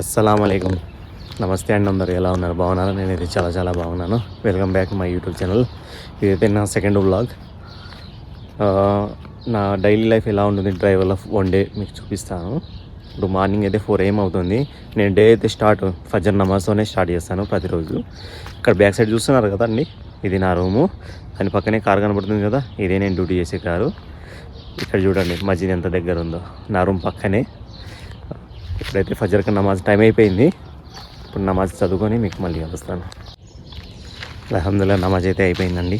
అస్సలం అయికం నమస్తే అండి అందరు ఎలా ఉన్నారు? బాగున్నారా? నేనైతే చాలా చాలా బాగున్నాను. Welcome back my YouTube channel ఇదైతే నా సెకండ్ బ్లాగ్ నా డైలీ లైఫ్ ఎలా ఉంటుంది? డ్రైవర్ ఆఫ్ వన్ డే మీకు చూపిస్తాను. ఇప్పుడు మార్నింగ్ అయితే ఫోర్ ఏం అవుతుంది. నేను డే అయితే స్టార్ట్ ఫజర్ నమాజ్తోనే స్టార్ట్ చేస్తాను ప్రతిరోజు. ఇక్కడ బ్యాక్ సైడ్ చూస్తున్నారు కదా అండి? ఇది నా రూము దాని పక్కనే కారు కనబడుతుంది కదా? ఇదే నేను డ్యూటీ చేసే కారు ఇక్కడ చూడండి మస్జిద్ ఎంత దగ్గర ఉందో. నా రూమ్ పక్కనే. ఇప్పుడైతే ఫజర్కి నమాజ్ టైం అయిపోయింది. ఇప్పుడు నమాజ్ చదువుకొని మీకు మళ్ళీ కలుస్తాను అల్హమ్దుల్లా నమాజ్ అయితే అయిపోయిందండి.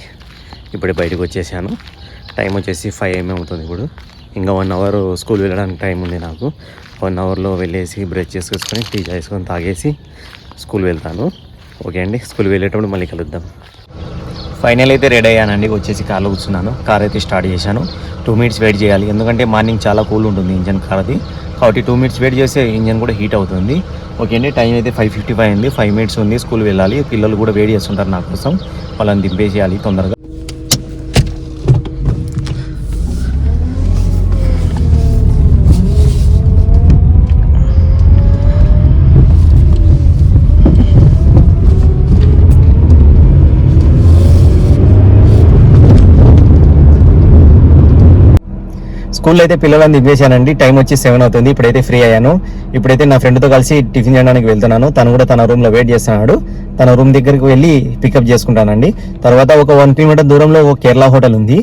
ఇప్పుడే బయటకు వచ్చేసాను. టైం వచ్చేసి ఫైవ్ ఏం అవుతుంది ఇప్పుడు. ఇంకా వన్ అవర్ స్కూల్ వెళ్ళడానికి టైం ఉంది నాకు. వన్ అవర్లో వెళ్ళేసి బ్రష్ చేసుకొని టీ చేసుకొని తాగేసి స్కూల్ వెళ్తాను. ఓకే అండి? స్కూల్ వెళ్ళేటప్పుడు మళ్ళీ కలుద్దాం. ఫైనల్ అయితే రెడీ అయ్యానండి. వచ్చేసి కార్లో కూర్చున్నాను. కార్ అయితే స్టార్ట్ చేశాను. టూ మినిట్స్ వెయిట్ చేయాలి. ఎందుకంటే మార్నింగ్ చాలా కూల్ ఉంటుంది ఇంజన్ కార్ది కాబట్టి టూ మినిట్స్ వెయిట్ చేస్తే ఇంజన్ కూడా హీట్ అవుతుంది. ఓకే అండి టైం అయితే ఫైవ్ ఫిఫ్టీ ఫైవ్ ఉంది ఫైవ్ మినిట్స్ ఉంది స్కూల్ వెళ్ళాలి. పిల్లలు కూడా వెయిట్ చేస్తుంటారు నా కోసం. వాళ్ళని దింపేసేయాలి తొందరగా. స్కూల్లో అయితే పిల్లలను దింపేశానండి. టైం వచ్చి సెవెన్ అవుతుంది. ఇప్పుడైతే ఫ్రీ అయ్యాను. ఇప్పుడైతే నా ఫ్రెండ్తో కలిసి టిఫిన్ చేయడానికి వెళ్తున్నాను. తను కూడా తన రూమ్లో వెయిట్ చేస్తున్నాడు. తన రూమ్ దగ్గరికి వెళ్ళి పికప్ చేసుకుంటానండి. తర్వాత ఒక వన్ కిలోమీటర్ దూరంలో ఒక కేరళ హోటల్ ఉంది.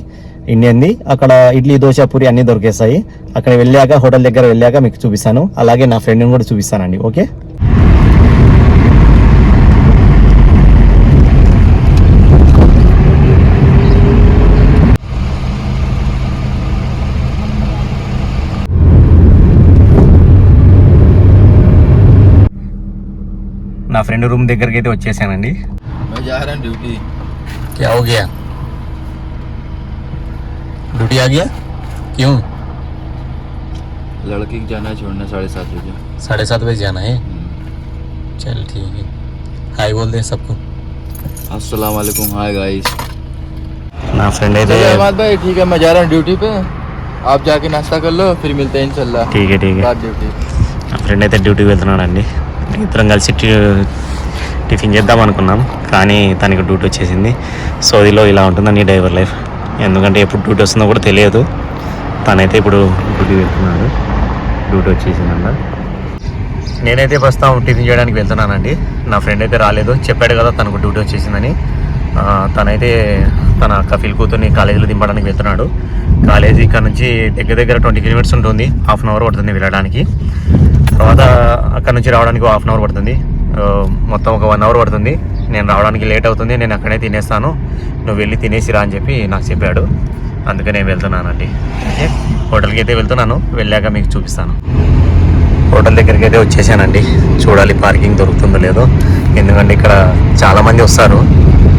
ఇండియన్ది. అక్కడ ఇడ్లీ దోశ పూరి అన్నీ దొరికేస్తాయి అక్కడ వెళ్ళాక హోటల్ దగ్గర వెళ్ళాక మీకు చూపిస్తాను. అలాగే నా ఫ్రెండ్ని కూడా చూపిస్తానండి. ఓకే? ఫ్రెండ్ రూమ్ దగ్గరికి అయితే వచ్చేసానండి मैं जा रहा हूँ ड्यूटी क्या हो गया ड्यूटी आ गया क्यों लड़की को जाना है छोड़ना साढ़े सात बजे साढ़े सात बजे जाना है चल ठीक है हाय बोल दे सबको अस्सलाम वालेकुम हाय गाइस నా ఫ్రెండ్ అయితే अहमद भाई ठीक है मैं जा रहा हूँ ड्यूटी पे आप जाके नाश्ता कर लो फिर मिलते हैं इंशाल्लाह ठीक है ठीक है रात ड्यूटी నా ఫ్రెండ్ అయితే డ్యూటీకి వెళ్తున్నాడండి ఇద్దరం కలిసి టిఫిన్ చేద్దాం అనుకున్నాం. కానీ తనకి డ్యూటీ వచ్చేసింది. సౌదీలో ఇలా ఉంటుందని డ్రైవర్ లైఫ్. ఎందుకంటే ఎప్పుడు డ్యూటీ వస్తుందో కూడా తెలియదు. తనైతే ఇప్పుడు డ్యూటీ వెళ్తున్నాడు డ్యూటీ వచ్చేసిందంట. నేనైతే ప్రస్తుతం టిఫిన్ చేయడానికి వెళ్తున్నానండి. నా ఫ్రెండ్ అయితే రాలేదు. చెప్పాడు కదా తనకు డ్యూటీ వచ్చేసిందని. తనైతే తన కఫీల్ కూతుర్ని కాలేజీలో దింపడానికి వెళ్తున్నాడు. కాలేజీ ఇక్కడ నుంచి దగ్గర దగ్గర ట్వంటీ కిలోమీటర్స్ ఉంటుంది. హాఫ్ అన్ అవర్ పడుతుంది వెళ్ళడానికి. తర్వాత అక్కడ నుంచి రావడానికి హాఫ్ అన్ అవర్ పడుతుంది. మొత్తం ఒక వన్ అవర్ పడుతుంది. నేను రావడానికి లేట్ అవుతుంది. నేను అక్కడే తినేస్తాను. నువ్వు వెళ్ళి తినేసి రా అని చెప్పి నాకు చెప్పాడు. అందుకే నేను వెళ్తున్నానండి. ఓకే. హోటల్కి అయితే వెళ్తున్నాను. వెళ్ళాక మీకు చూపిస్తాను. హోటల్ దగ్గరికి అయితే వచ్చేసానండి. చూడాలి పార్కింగ్ దొరుకుతుందో లేదో. ఎందుకంటే ఇక్కడ చాలామంది వస్తారు.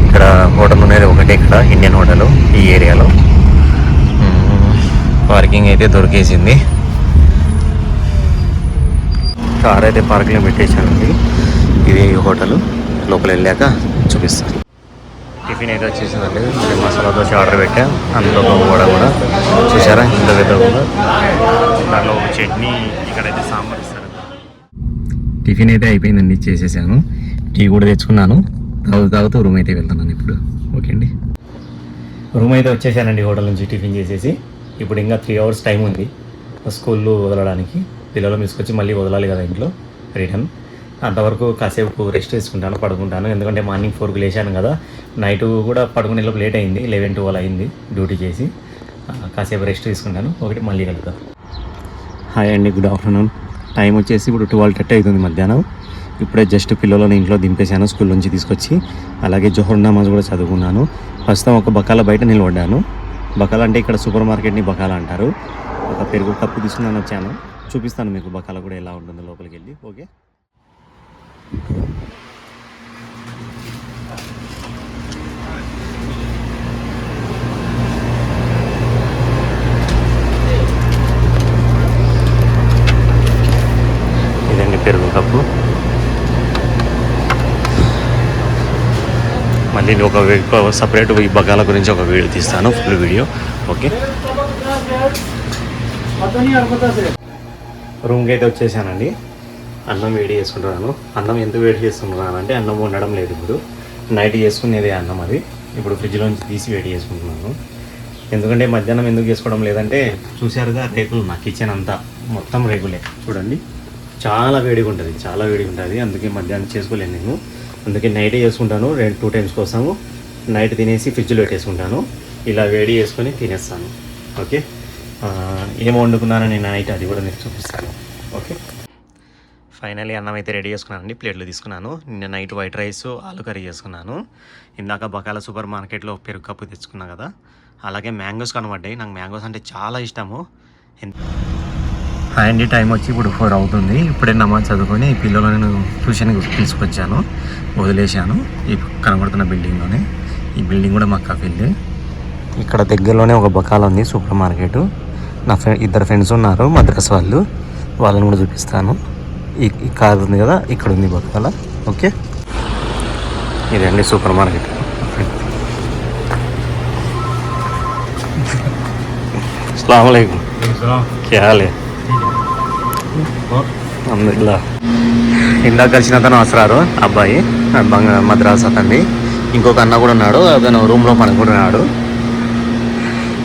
ఇక్కడ హోటల్ ఉన్నది ఒకటే ఇక్కడ ఇండియన్ హోటల్ ఈ ఏరియాలో. పార్కింగ్ అయితే దొరికేసింది. కార్ అయితే పార్కింగ్లో పెట్టేశానండి ఇది హోటల్. లోపల వెళ్ళాక చూపిస్తాను. టిఫిన్ అయితే వచ్చేసిందండి. నేను మసాలా దోశ ఆర్డర్ పెట్టా. అందులో ఒక వడ కూడా. చూసారా ఇంత పెద్ద కూడా దాంట్లో ఒక చట్నీ ఇక్కడైతే సాంబార్ ఇస్తారు. టిఫిన్ అయితే అయిపోయిందండి. చేసేసాను. టీ కూడా తెచ్చుకున్నాను. తాగుతూ తాగుతూ రూమ్ అయితే వెళ్తున్నాను ఇప్పుడు. ఓకే అండి. రూమ్ అయితే వచ్చేసానండి హోటల్ నుంచి టిఫిన్ చేసేసి. ఇప్పుడు ఇంకా త్రీ అవర్స్ టైం ఉంది. స్కూల్లో వదలడానికి. పిల్లలు తీసుకొచ్చి మళ్ళీ వదలాలి కదా ఇంట్లో రిటర్న్. అంతవరకు కాసేపు రెస్ట్ తీసుకుంటాను పడుకుంటాను. ఎందుకంటే మార్నింగ్ ఫోర్కి లేచాను కదా నైట్ కూడా పడుకునే లోపు లేట్ అయింది లెవెన్ ట్వెల్వ్ అయింది డ్యూటీ చేసి. కాసేపు రెస్ట్ తీసుకుంటాను ఒకటి మళ్ళీ కలుద్దాం. హాయ్ అండి గుడ్ ఆఫ్టర్నూన్. టైం వచ్చేసి ఇప్పుడు ట్వెల్వ్ థర్టీ అవుతుంది మధ్యాహ్నం. ఇప్పుడే జస్ట్ పిల్లలను ఇంట్లో దింపేశాను స్కూల్ నుంచి తీసుకొచ్చి. అలాగే జోహర్ నమాజ్ కూడా చదువుకున్నాను. ప్రస్తుతం ఒక బకాల బయట నిలబడ్డాను. బకాల అంటే ఇక్కడ సూపర్ మార్కెట్ని బకాల అంటారు. ఒక పెరుగు కప్పు తీసుకున్నాను వచ్చాను. చూపిస్తాను మీకు బకాల కూడా ఎలా ఉంటుందో లోపలికి వెళ్ళి ఓకే? ఇదండి పెరుగు కప్పు. మళ్ళీ నేను ఒక సపరేట్ ఈ బగాల గురించి ఒక వీడియో తీస్తాను ఫుల్ వీడియో ఓకే? రూమ్కి అయితే వచ్చేసానండి. అన్నం వేడి చేసుకుంటున్నాను. అన్నం ఎందుకు వేడి చేసుకుంటున్నాను అంటే అన్నం ఉండడం లేదు ఇప్పుడు. నైట్ చేసుకునేదే అన్నం అది. ఇప్పుడు ఫ్రిడ్జ్లోంచి తీసి వేడి చేసుకుంటున్నాను. ఎందుకంటే మధ్యాహ్నం ఎందుకు చేసుకోవడం లేదంటే చూశారుగా రేకులు నా కిచెన్ అంతా మొత్తం రేకులే. చూడండి. చాలా వేడిగా ఉంటుంది. చాలా వేడిగా ఉంటుంది. అందుకే మధ్యాహ్నం చేసుకోలేను నేను. అందుకే నైటే చేసుకుంటాను. రెండు టూ టైమ్స్ కోసము. నైట్ తినేసి ఫ్రిడ్జ్లో పెట్టేసుకుంటాను. ఇలా వేడి చేసుకొని తినేస్తాను. ఓకే? ఏం వండుకున్నానో నేను నైట్ అది కూడా నేను చూపిస్తాను. ఓకే? ఫైనలీ అన్నం అయితే రెడీ చేసుకున్నానండి. ప్లేట్లు తీసుకున్నాను. నిన్న night white rice aloo curry చేసుకున్నాను. ఇందాక బకాల సూపర్ మార్కెట్లో పెరుగు కప్పు తెచ్చుకున్నా కదా. అలాగే మ్యాంగోస్ కనబడ్డాయి. నాకు మ్యాంగోస్ అంటే చాలా ఇష్టము. హాయ్ అండి టైం వచ్చి ఇప్పుడు ఫోర్ అవుతుంది. ఇప్పుడే నమాజ్ చదువుకొని ఈ పిల్లలు నేను ట్యూషన్కి తీసుకొచ్చాను. వదిలేశాను. ఈ కనబడుతున్న బిల్డింగ్లోనే ఈ బిల్డింగ్ కూడా మా కఫిల్ది ఇక్కడ దగ్గరలోనే ఒక బకాల ఉంది సూపర్ మార్కెట్. నా ఫ్రెండ్ ఇద్దరు ఫ్రెండ్స్ ఉన్నారు మద్రాసు వాళ్ళు. వాళ్ళని కూడా చూపిస్తాను. ఈ కార్ ఉంది కదా ఇక్కడ ఉంది పక్కల ఓకే? ఇదండి సూపర్ మార్కెట్. అందులో ఇందాక కలిసిన అతను అసరారు అబ్బాయి బంగా మద్రాస్ అతన్ని. ఇంకొక అన్న కూడా ఉన్నాడు అతను రూమ్లో పడుకుంటున్నాడు.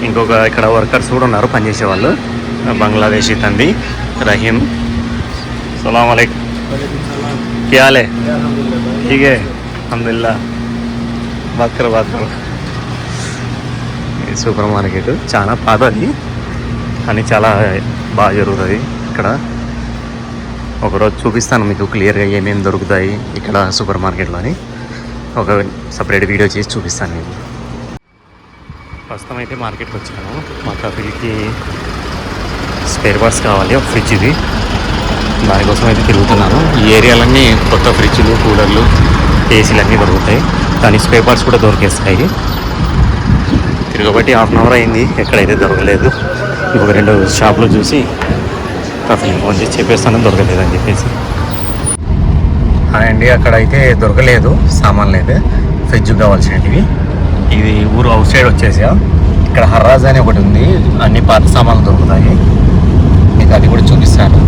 ఇంకొక ఇక్కడ వర్కర్స్ కూడా ఉన్నారు పనిచేసే వాళ్ళు బంగ్లాదేశీ తండ్రి రహీం. సలాం అలైక్. ఇగే ఠీకే అహ్మదుల్లా బాత్ర సూపర్ మార్కెట్ చాలా పాతది కానీ చాలా బాగా జరుగుతుంది ఇక్కడ. ఒకరోజు చూపిస్తాను మీకు క్లియర్గా ఏమేమి దొరుకుతాయి ఇక్కడ సూపర్ మార్కెట్లో అని ఒక సపరేట్ వీడియో చేసి చూపిస్తాను మీకు. ప్రస్తుతం అయితే మార్కెట్కి వచ్చాను. మా కఫీకి స్పేర్ పార్ట్స్ కావాలి ఒక ఫ్రిడ్జ్ ఇది. దానికోసం అయితే తిరుగుతున్నాను. ఈ ఏరియాలన్నీ కొత్త ఫ్రిడ్జ్లు కూలర్లు ఏసీలు అన్నీ దొరుకుతాయి. దాని స్పేర్ పార్ట్స్ కూడా దొరికేస్తాయి. తిరగబట్టి హాఫ్ అన్ అవర్ అయింది. ఎక్కడైతే దొరకలేదు. ఇంకొక రెండు షాపులు చూసి కాఫీ ఫోన్ చేసి చెప్పేస్తాను దొరకలేదు అని చెప్పేసి. అండి అక్కడ అయితే దొరకలేదు. సామాన్లు అయితే ఫ్రిడ్జ్ కావాల్సినవి. ఇది ఊరు అవుట్ సైడ్ వచ్చేసా. ఇక్కడ హర్రాజ్ అని ఒకటి ఉంది. అన్ని పాత సామాన్లు దొరుకుతాయి. మీకు అది కూడా చూపిస్తాను.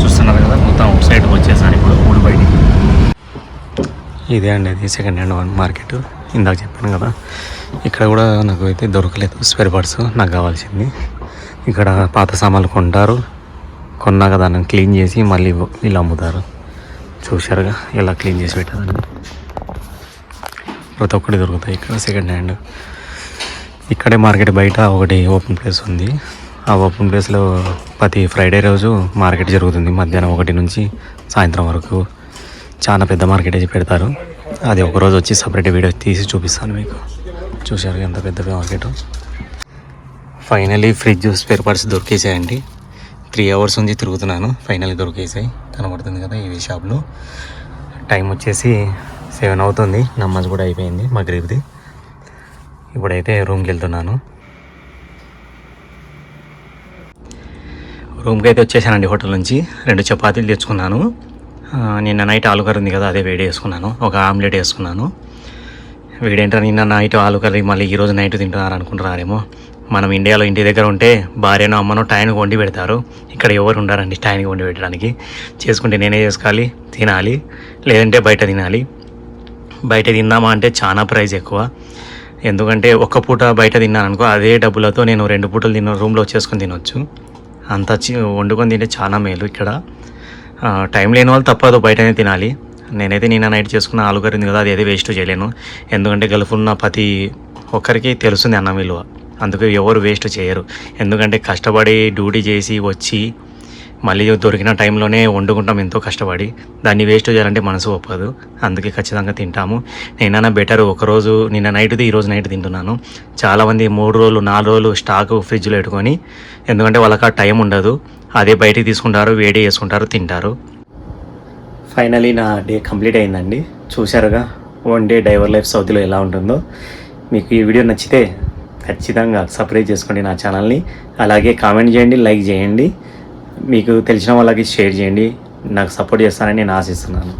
చూస్తున్నారు కదా మొత్తం అవుట్ సైడ్కి వచ్చేసాను ఇప్పుడు ఊరు బయటికి. ఇదే అండి ఇది సెకండ్ హ్యాండ్ వన్ మార్కెట్ ఇందాక చెప్పాను కదా ఇక్కడ కూడా నాకు అయితే దొరకలేదు స్పేర్ పార్ట్స్ నాకు కావాల్సింది. ఇక్కడ పాత సామాన్లు కొంటారు. కొన్నాక దాన్ని క్లీన్ చేసి మళ్ళీ వీళ్ళు అమ్ముతారు. చూశారుగా ఇలా క్లీన్ చేసి పెట్టారండి ప్రతి ఒక్కటి దొరుకుతాయి ఇక్కడ. సెకండ్ హ్యాండ్ ఇక్కడే మార్కెట్ బయట ఒకటి ఓపెన్ ప్లేస్ ఉంది. ఆ ఓపెన్ ప్లేస్లో ప్రతి ఫ్రైడే రోజు మార్కెట్ జరుగుతుంది. మధ్యాహ్నం ఒకటి నుంచి సాయంత్రం వరకు. చాలా పెద్ద మార్కెట్ అయితే పెడతారు. అది ఒక రోజు వచ్చి సపరేట్ వీడియో తీసి చూపిస్తాను మీకు. చూశారు ఎంత పెద్ద market finally fridge spare parts దొరికేసాయండి. Three hours నుంచి తిరుగుతున్నాను. ఫైనల్ దొరికేసాయి. కనబడుతుంది కదా ఇది షాప్లో టైం వచ్చేసి సెవెన్ అవుతుంది. నమాజ్ కూడా అయిపోయింది మగరీబ్ది. ఇప్పుడైతే రూమ్కి వెళ్తున్నాను. రూమ్కి అయితే వచ్చేసానండి హోటల్ నుంచి. రెండు చపాతీలు తెచ్చుకున్నాను. నిన్న నైట్ ఆలుకర్రీ ఉంది కదా అదే వేడి వేసుకున్నాను. ఒక ఆమ్లెట్ వేసుకున్నాను. వీడేంటో నిన్న నైట్ ఆలుకర్రీ మళ్ళీ ఈరోజు నైట్ తింటున్నారు అనుకుంటున్నారేమో మనం ఇండియాలో ఇంటి దగ్గర ఉంటే భార్యనో అమ్మనో టైంకి వండి పెడతారు. ఇక్కడ ఎవరు ఉండారండి టైంకి వండి పెట్టడానికి. చేసుకుంటే నేనే చేసుకోవాలి తినాలి. లేదంటే బయట తినాలి. బయట తిందామా అంటే చాలా ప్రైస్ ఎక్కువ. ఎందుకంటే ఒక్క పూట బయట తిన్నాను అనుకో అదే డబ్బులతో నేను రెండు పూటలు తిన్న రూమ్లో వచ్చేసుకొని తినొచ్చు. అంత చి- వండుకొని తింటే చాలా మేలు ఇక్కడ. టైం లేని వాళ్ళు తప్పదు బయటనే తినాలి. నేనైతే నిన్న నైట్ చేసుకున్న ఆలు కదా అది అయితే వేస్ట్ చేయలేను. ఎందుకంటే గల్ఫ్ ఉన్న ప్రతి ఒక్కరికి తెలుస్తుంది అన్నం విలువ. అందుకే ఎవరు వేస్ట్ చేయరు. ఎందుకంటే కష్టపడి డ్యూటీ చేసి వచ్చి మళ్ళీ దొరికిన టైంలోనే వండుకుంటాం. ఎంతో కష్టపడి దాన్ని వేస్ట్ చేయాలంటే మనసు ఒప్పదు. అందుకే ఖచ్చితంగా తింటాము. నేనైనా బెటర్ ఒకరోజు నిన్న నైట్ది ఈరోజు నైట్ తింటున్నాను. చాలామంది మూడు రోజులు నాలుగు రోజులు స్టాక్ ఫ్రిడ్జ్లో పెట్టుకొని ఎందుకంటే వాళ్ళకి ఆ టైం ఉండదు. అదే బయటికి తీసుకుంటారు వేడి చేసుకుంటారు తింటారు. ఫైనలీ నా డే కంప్లీట్ అయిందండి. చూశారుగా వన్ డే డైవర్ లైఫ్ సౌత్లో ఎలా ఉంటుందో. మీకు ఈ వీడియో నచ్చితే ఖచ్చితంగా సబ్స్క్రైబ్ చేసుకోండి నా ఛానల్ని అలాగే కామెంట్ చేయండి లైక్ చేయండి. మీకు తెలిసిన వాళ్ళకి షేర్ చేయండి. నాకు సపోర్ట్ చేస్తానని నేను ఆశిస్తున్నాను.